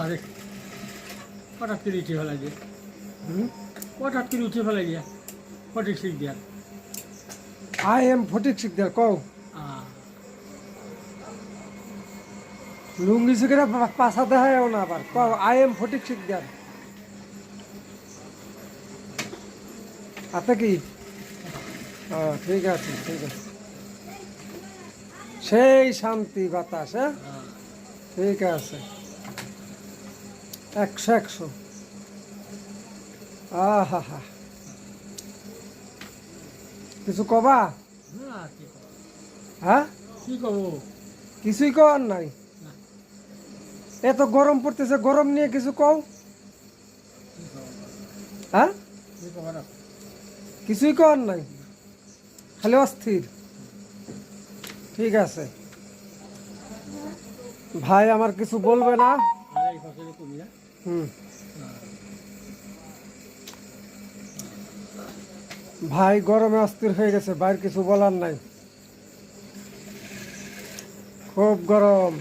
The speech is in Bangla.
আরে হঠাৎ করে উঠে ফেলা দিয়ে। হুম? হঠাৎ করে উঠে ফেলা দিয়ে ফটিক শিখ দিয়া আই এম ফটিক শিকদার কও। লুঙ্গি শিখে পাশা দেখায় না আবার কও আই এম ফটিক শিকদার হাতে কি? ও ঠিক আছে ঠিক আছে। সেই শান্তি বাতাস হ্যাঁ? ঠিক আছে। একশো একশো। আহা হা কিছু কবা? হ্যাঁ? কি কব? কিছুই কর নাই। এত গরম পড়তেছে গরম নিয়ে কিছু কও? হ্যাঁ? কিছুই কর নাই। খালি অস্থির। ঠিক আছে। ভাই আমার কিছু বলবে না। ভাই গরমে অস্থির হয়ে গেছে বাইর কিছু বলার নাই। খুব গরম।